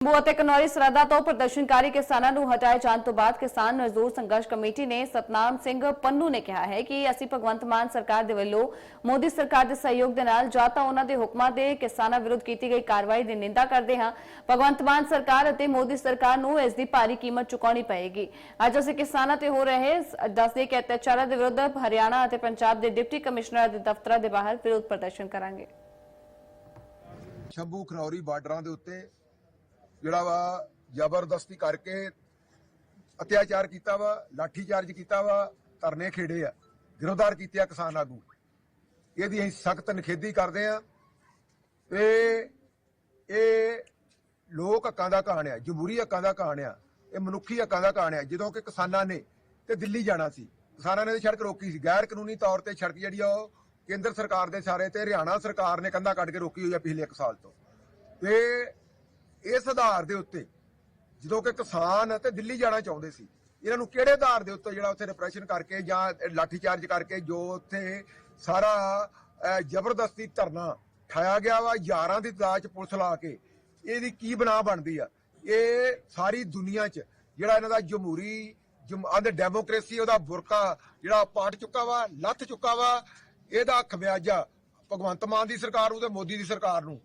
ਸੰਭੂ ਅਤੇ ਕਨੌਰੀ ਸਰਹੱਦਾਂ ਤੋਂ ਪ੍ਰਦਰਸ਼ਨਕਾਰੀ ਕਿਸਾਨਾਂ ਨੂੰ ਹਟਾਏ ਜਾਣ ਤੋਂ ਬਾਅਦ ਕਿਸਾਨ ਮਜ਼ਦੂਰ ਸੰਘਰਸ਼ ਕਮੇਟੀ ਨੇ ਸਤਨਾਮ ਸਿੰਘ ਪੰਨੂ ਨੇ ਕਿਹਾ ਹੈ ਕਿ ਅਸੀਂ ਭਗਵੰਤ ਮਾਨ ਸਰਕਾਰ ਦੇ ਵੱਲੋਂ ਮੋਦੀ ਸਰਕਾਰ ਦੇ ਸਹਿਯੋਗ ਦੇ ਨਾਲ ਜਾਂ ਤਾਂ ਉਹਨਾਂ ਦੇ ਹੁਕਮਾਂ ਦੇ ਕਿਸਾਨਾਂ ਵਿਰੁੱਧ ਕੀਤੀ ਗਈ ਕਾਰਵਾਈ ਦੀ ਨਿੰਦਾ ਕਰਦੇ ਹਾਂ। ਭਗਵੰਤ ਮਾਨ ਸਰਕਾਰ ਅਤੇ ਮੋਦੀ ਸਰਕਾਰ ਨੂੰ ਇਸ ਦੀ ਭਾਰੀ ਕੀਮਤ ਚੁਕਾਉਣੀ ਪਏਗੀ। ਅੱਜ ਅਸੀਂ ਕਿਸਾਨਾਂ ਤੇ ਹੋ ਰਹੇ ਦੱਸਦੇ ਕਿ ਅਤਿਆਚਾਰਾਂ ਦੇ ਵਿਰੁੱਧ ਹਰਿਆਣਾ ਅਤੇ ਪੰਜਾਬ ਦੇ ਡਿਪਟੀ ਕਮਿਸ਼ਨਰ ਦੇ ਦਫ਼ਤਰਾਂ ਦੇ ਬਾਹਰ ਵਿਰੋਧ ਪ੍ਰਦਰਸ਼ਨ ਕਰਾਂਗੇ। ਸ਼ੰਭੂ ਖਨੌਰੀ ਬਾਰਡਰਾਂ ਦੇ ਉੱਤੇ ਜਿਹੜਾ ਵਾ ਜ਼ਬਰਦਸਤੀ ਕਰਕੇ ਅਤਿਆਚਾਰ ਕੀਤਾ ਵਾ ਲਾਠੀ ਚਾਰਜ ਕੀਤਾ ਵਾ, ਧਰਨੇ ਖੇੜੇ ਆ, ਗ੍ਰਿਫਤਾਰ ਕੀਤੇ ਆ ਕਿਸਾਨ ਆਗੂ। ਇਹਦੀ ਅਸੀਂ ਸਖਤ ਨਿਖੇਧੀ ਕਰਦੇ ਆ। ਤੇ ਇਹ ਲੋਕ ਹੱਕਾਂ ਦਾ ਕਹਾਣ ਆ ਜਮਹੂਰੀ ਹੱਕਾਂ ਦਾ ਕਹਾਣ ਆ, ਇਹ ਮਨੁੱਖੀ ਹੱਕਾਂ ਦਾ ਕਹਾਣ ਆ। ਜਦੋਂ ਕਿ ਕਿਸਾਨਾਂ ਨੇ ਤੇ ਦਿੱਲੀ ਜਾਣਾ ਸੀ। ਕਿਸਾਨਾਂ ਨੇ ਤੇ ਸੜਕ ਰੋਕੀ ਸੀ। ਗੈਰ ਕਾਨੂੰਨੀ ਤੌਰ ਤੇ ਸੜਕ ਜਿਹੜੀ ਆ ਉਹ ਕੇਂਦਰ ਸਰਕਾਰ ਦੇ ਸਾਰੇ ਤੇ ਹਰਿਆਣਾ ਸਰਕਾਰ ਨੇ ਕੰਧਾ ਕੱਢ ਕੇ ਰੋਕੀ ਹੋਈ ਆ ਪਿਛਲੇ 1 ਸਾਲ ਤੋਂ। ਤੇ ਇਸ ਆਧਾਰ ਦੇ ਉੱਤੇ, ਜਦੋਂ ਕਿ ਕਿਸਾਨ ਤੇ ਦਿੱਲੀ ਜਾਣਾ ਚਾਹੁੰਦੇ ਸੀ, ਇਹਨਾਂ ਨੂੰ ਕਿਹੜੇ ਆਧਾਰ ਦੇ ਉੱਤੇ ਜਿਹੜਾ ਉੱਥੇ ਰਿਪਰੈਸ਼ਨ ਕਰਕੇ ਜਾਂ ਲਾਠੀਚਾਰਜ ਕਰਕੇ ਜੋ ਉੱਥੇ ਸਾਰਾ ਜ਼ਬਰਦਸਤੀ ਧਰਨਾ ਠਾਇਆ ਗਿਆ ਵਾ ਯਾਰਾਂ ਦੀ ਤਾਦਾਦ ਚ ਪੁਲਿਸ ਲਾ ਕੇ, ਇਹਦੀ ਕੀ ਬਣਾ ਬਣਦੀ ਆ? ਇਹ ਸਾਰੀ ਦੁਨੀਆ 'ਚ ਜਿਹੜਾ ਇਹਨਾਂ ਦਾ ਜਮਹੂਰੀ ਆਂਦੇ ਡੈਮੋਕ੍ਰੇਸੀ ਉਹਦਾ ਬੁਰਕਾ ਜਿਹੜਾ ਪਾਟ ਚੁੱਕਾ ਵਾ, ਲੱਥ ਚੁੱਕਾ ਵਾ, ਇਹਦਾ ਖਮਿਆਜਾ ਭਗਵੰਤ ਮਾਨ ਦੀ ਸਰਕਾਰ ਨੂੰ ਤੇ ਮੋਦੀ ਦੀ ਸਰਕਾਰ ਨੂੰ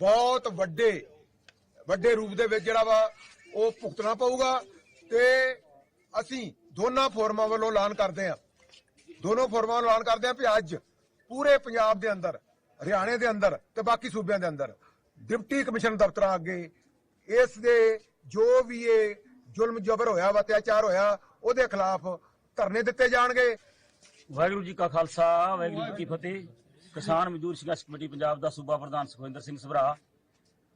ਬਹੁਤ ਵੱਡੇ ਵੱਡੇ ਰੂਪ ਦੇ ਵਿੱਚ ਜਿਹੜਾ ਵਾ, ਉਹ ਭੁਗਤਣਾ ਪਊਗਾ ਤੇ ਅਸੀਂ ਦੋਨਾਂ ਫੋਰਮਾਂ ਵੱਲੋਂ ਐਲਾਨ ਕਰਦੇ ਹਾਂ। ਦੋਨੋਂ ਫੋਰਮਾਂ ਵੱਲੋਂ ਐਲਾਨ ਕਰਦੇ ਹਾਂ ਵੀ ਅੱਜ ਪੂਰੇ ਪੰਜਾਬ ਦੇ ਅੰਦਰ, ਹਰਿਆਣੇ ਦੇ ਅੰਦਰ ਤੇ ਬਾਕੀ ਸੂਬਿਆਂ ਦੇ ਅੰਦਰ ਡਿਪਟੀ ਕਮਿਸ਼ਨ ਦਫ਼ਤਰਾਂ ਅੱਗੇ ਇਸ ਦੇ ਜੋ ਵੀ ਇਹ ਜ਼ੁਲਮ ਜਬਰ ਹੋਇਆ ਵਾ ਅਤਿਆਚਾਰ ਹੋਇਆ, ਉਹਦੇ ਖਿਲਾਫ ਧਰਨੇ ਦਿੱਤੇ ਜਾਣਗੇ। ਵਾਹਿਗੁਰੂ ਜੀ ਕਾ ਖਾਲਸਾ, ਵਾਹਿਗੁਰੂ ਜੀ ਕੀ ਫਤਿਹ। ਕਿਸਾਨ ਮਜ਼ਦੂਰ ਸੰਘਰਸ਼ ਕਮੇਟੀ ਪੰਜਾਬ ਦਾ ਸੂਬਾ ਪ੍ਰਧਾਨ ਸੁਖਵਿੰਦਰ ਸਿੰਘ ਸਭਰਾ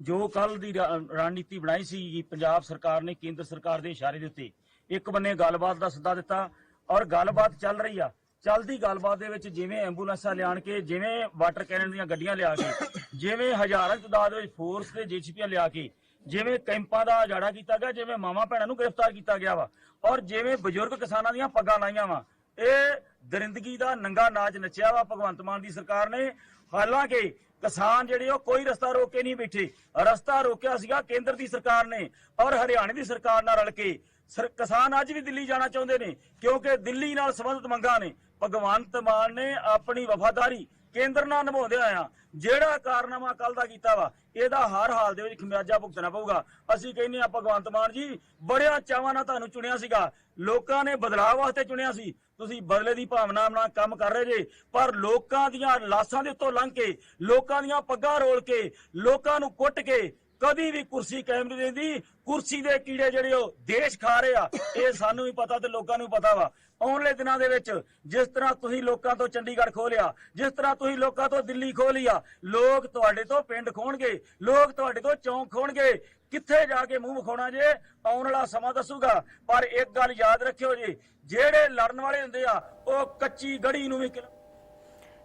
ਜੋ ਕੱਲ ਦੀ ਰਣਨੀਤੀ ਬਣਾਈ ਸੀ ਪੰਜਾਬ ਸਰਕਾਰ ਨੇ, ਕੇਂਦਰ ਸਰਕਾਰ ਦੇ ਇਸ਼ਾਰੇ ਦੇ ਉੱਤੇ, ਇੱਕ ਬੰਨੇ ਗੱਲਬਾਤ ਦਾ ਸੱਦਾ ਦਿੱਤਾ ਔਰ ਗੱਲਬਾਤ ਚੱਲ ਰਹੀ ਆ। ਚੱਲਦੀ ਗੱਲਬਾਤ ਦੇ ਵਿੱਚ ਜਿਵੇਂ ਐਂਬੂਲੈਂਸਾਂ ਲਿਆਣ ਕੇ, ਜਿਵੇਂ ਵਾਟਰ ਕੈਨਨ ਦੀਆਂ ਗੱਡੀਆਂ ਲਿਆ ਕੇ, ਜਿਵੇਂ ਹਜ਼ਾਰਾਂ ਦੀ ਵਿੱਚ ਫੋਰਸ ਤੇ ਜੀਸੀਪੀਆਂ ਲਿਆ ਕੇ, ਜਿਵੇਂ ਕੈਂਪਾਂ ਦਾ ਉਜਾੜਾ ਕੀਤਾ ਗਿਆ, ਜਿਵੇਂ ਮਾਮਾ ਭੈਣਾਂ ਨੂੰ ਗ੍ਰਿਫਤਾਰ ਕੀਤਾ ਗਿਆ ਵਾ, ਔਰ ਜਿਵੇਂ ਬਜ਼ੁਰਗ ਕਿਸਾਨਾਂ ਦੀਆਂ ਪੱਗਾਂ ਲਾਈਆਂ ਵਾ, ਇਹ ਦਰਿੰਦਗੀ ਦਾ ਨੰਗਾ ਨਾਚ ਨੱਚਿਆ ਵਾ, ਭਗਵੰਤ ਮਾਨ ਦੀ ਸਰਕਾਰ ਨੇ। ਹਾਲਾਂਕਿ ਕਿਸਾਨ ਜਿਹੜੇ ਉਹ ਕੋਈ ਰਸਤਾ ਰੋਕ ਕੇ ਨਹੀਂ ਬੈਠੇ। ਰਸਤਾ ਰੋਕਿਆ ਸੀਗਾ ਕੇਂਦਰ ਦੀ ਸਰਕਾਰ ਨੇ ਔਰ ਹਰਿਆਣੇ ਦੀ ਸਰਕਾਰ ਨਾਲ ਰਲ ਕੇ। ਸਰ, ਕਿਸਾਨ ਅੱਜ ਵੀ ਦਿੱਲੀ ਜਾਣਾ ਚਾਹੁੰਦੇ ਨੇ, ਕਿਉਂਕਿ ਦਿੱਲੀ ਨਾਲ ਸੰਬੰਧਿਤ ਮੰਗਾਂ ਨੇ। ਭਗਵੰਤ ਮਾਨ ਨੇ ਆਪਣੀ ਵਫਾਦਾਰੀ ਕੇਂਦਰ ਨਾਲ ਨਿਭਾਉਂਦੇ ਆਇਆ ਜਿਹੜਾ ਕਾਰਨਾਮਾ ਕੱਲ ਦਾ ਕੀਤਾ ਵਾ, ਇਹਦਾ ਹਰ ਹਾਲ ਦੇ ਵਿੱਚ ਖਮਿਆਜਾ ਭੁਗਤਣਾ ਪਊਗਾ। ਅਸੀਂ ਕਹਿੰਦੇ ਆ ਭਗਵੰਤ ਮਾਨ ਜੀ, ਬੜਿਆ ਚਾਵਾਂ ਨਾਲ ਤੁਹਾਨੂੰ ਚੁਣਿਆ ਸੀਗਾ। ਲੋਕਾਂ ਨੇ ਬਦਲਾਅ ਵਾਸਤੇ ਚੁਣਿਆ ਸੀ। ਤੁਸੀਂ ਬਦਲੇ ਦੀ ਭਾਵਨਾ ਨਾਲ ਕੰਮ ਕਰ ਰਹੇ ਜੇ, ਪਰ ਲੋਕਾਂ ਦੀਆਂ ਲਾਸ਼ਾਂ ਦੇ ਉੱਤੋਂ ਲੰਘ ਕੇ, ਲੋਕਾਂ ਦੀਆਂ ਪੱਗਾਂ ਰੋਲ ਕੇ, ਲੋਕਾਂ ਨੂੰ ਕੁੱਟ ਕੇ ਕਦੀ ਵੀ ਕੁਰਸੀ ਕਾਇਮ ਨਹੀਂ ਰਹਿੰਦੀ। ਕੁਰਸੀ ਦੇ ਕੀੜੇ ਜਿਹੜੇ ਉਹ ਦੇਸ਼ ਖਾ ਰਹੇ ਆ, ਇਹ ਸਾਨੂੰ ਵੀ ਪਤਾ ਤੇ ਲੋਕਾਂ ਨੂੰ ਪਤਾ ਵਾ। ਆਉਣਲੇ ਦਿਨਾਂ ਦੇ ਵਿੱਚ ਜਿਸ ਤਰ੍ਹਾਂ ਤੁਸੀਂ ਲੋਕਾਂ ਤੋਂ ਚੰਡੀਗੜ੍ਹ ਖੋਲਿਆ ਜਿਸ ਤਰ੍ਹਾਂ ਤੁਸੀਂ ਲੋਕਾਂ ਤੋਂ ਦਿੱਲੀ ਖੋਲਿਆ ਲੋਕ ਤੁਹਾਡੇ ਤੋਂ ਪਿੰਡ ਖੋਣਗੇ ਲੋਕ ਤੁਹਾਡੇ ਤੋਂ ਚੌਂਕ ਖੋਣਗੇ ਕਿੱਥੇ ਜਾ ਕੇ ਮੂੰਹ ਵਿਖਾਉਣਾ ਜੇ, ਆਉਣ ਵਾਲਾ ਸਮਾਂ ਦੱਸੂਗਾ। ਪਰ ਇੱਕ ਗੱਲ ਯਾਦ ਰੱਖਿਓ ਜੀ, ਜਿਹੜੇ ਲੜਨ ਵਾਲੇ ਹੁੰਦੇ ਆ, ਉਹ ਕੱਚੀ ਗੜੀ ਨੂੰ ਵੀ